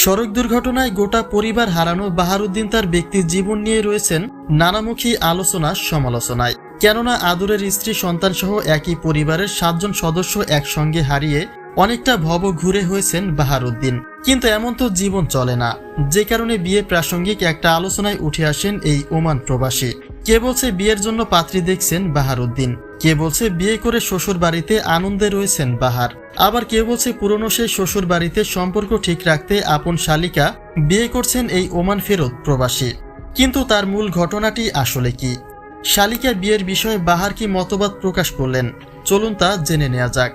সড়ক দুর্ঘটনায় গোটা পরিবার হারানো বাহারুদ্দিন তার ব্যক্তির জীবন নিয়ে রয়েছেন নানামুখী আলোচনা, সমালোচনায়। কেননা আদরের স্ত্রী সন্তান সহ একই পরিবারের সাতজন সদস্য একসঙ্গে হারিয়ে অনেকটা ভব ঘুরে হয়েছেন বাহারুদ্দিন। কিন্তু এমন তো জীবন চলে না। যে কারণে বিয়ে প্রাসঙ্গিক একটা আলোচনায় উঠে আসেন এই ওমান প্রবাসী। কে বলছে বিয়ের জন্য পাত্রী দেখছেন বাহারুদ্দিন। কে বলছে বিয়ে করে শ্বশুর বাড়িতে আনন্দে রয়েছেন বাহার। আবার কেউ বলছে পুরনো সেই শ্বশুর বাড়িতে সম্পর্ক ঠিক রাখতে আপন শালিকা বিয়ে করছেন এই ওমান ফেরত প্রবাসী। কিন্তু তার মূল ঘটনাটি আসলে কি? শালিকা বিয়ের বিষয়ে বাহার কি মতবাদ প্রকাশ করলেন? চলুন তা জেনে নেওয়া যাক।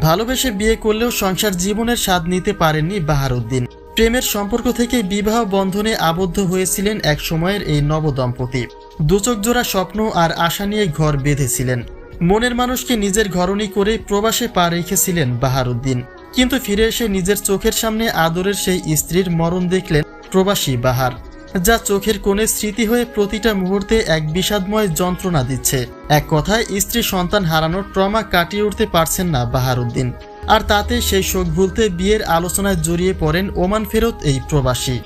ভালোবেসে বিয়ে করলেও সংসার জীবনের স্বাদ নিতে পারেননি বাহারুদ্দিন। প্রেমের সম্পর্ক থেকে বিবাহ বন্ধনে আবদ্ধ হয়েছিলেন এক সময়ের এই নবদম্পতি। দুচোখ জোড়া স্বপ্ন আর আশা নিয়ে ঘর বেঁধেছিলেন। মনের মানুষকে নিজের ঘরণী করে প্রবাসে পা রেখেছিলেন বাহারুদ্দিন। কিন্তু ফিরে এসে নিজের চোখের সামনে আদরের সেই স্ত্রীর মরণ দেখলেন প্রবাসী বাহার, যা চোখের কোণে স্মৃতি হয়ে প্রতিটা মুহূর্তে এক বিষাদময় যন্ত্রণা দিচ্ছে। এক কথায়, স্ত্রী সন্তান হারানোর ট্রমা কাটিয়ে উঠতে পারছেন না বাহারুদ্দিন। আর তাতে সেই শোক ভুলতে বিয়ের আলোচনায় জড়িয়ে পড়েন ওমান ফেরত এই প্রবাসী।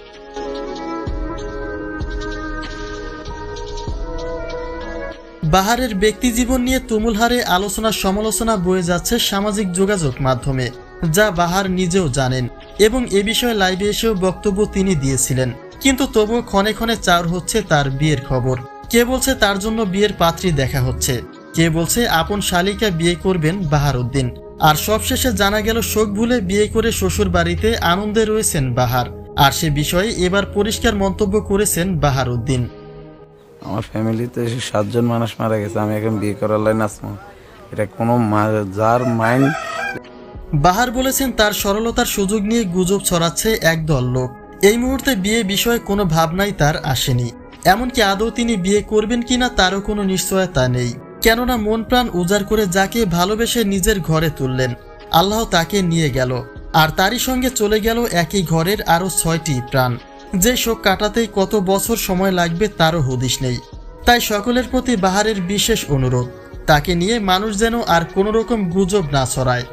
বাহারের ব্যক্তিজীবন নিয়ে তুমুল হারে আলোচনা সমালোচনা বয়ে যাচ্ছে সামাজিক যোগাযোগ মাধ্যমে, যা বাহার নিজেও জানেন এবং এ বিষয়ে লাইভে এসেও বক্তব্য তিনি দিয়েছিলেন। কিন্তু তবুও ক্ষণে ক্ষণে চার হচ্ছে তার বিয়ের খবর। কে বলছে তার জন্য বিয়ের পাত্রী দেখা হচ্ছে? কে বলছে আপন শালিকা বিয়ে করবেন বাহারউদ্দিন আর সবশেষে জানা গেল শোক ভুলে বিয়ে করে শ্বশুর বাড়িতে আনন্দে রয়েছেন বাহার। আর সে বিষয়ে এবার পরিষ্কার মন্তব্য করেছেন বাহার উদ্দিন আমার ফ্যামিলিতে সাতজন মানুষ মারা গেছে আমি এখন বিয়ে করার লাইন আসব এটা কোনো যার মাইন্ড বাহার বলেছেন তার সরলতার সুযোগ নিয়ে গুজব ছড়াচ্ছে একদল লোক। এই মুহূর্তে বিয়ে বিষয়ে কোনো ভাবনাই তার আসেনি। এমনকি আদৌ তিনি বিয়ে করবেন কিনা তারও কোনো নিশ্চয়তা নেই। কেননা মন প্রাণ উজাড় করে যাকে ভালোবেসে নিজের ঘরে তুললেন, আল্লাহ তাকে নিয়ে গেল, আর তারই সঙ্গে চলে গেল একই ঘরের আরও ছয়টি প্রাণ। যে শোক কাটাতেই কত বছর সময় লাগবে তারও হদিশ নেই। তাই সকলের প্রতি বাহারের বিশেষ অনুরোধ, তাকে নিয়ে মানুষ যেন আর কোনো রকম গুজব না ছড়ায়।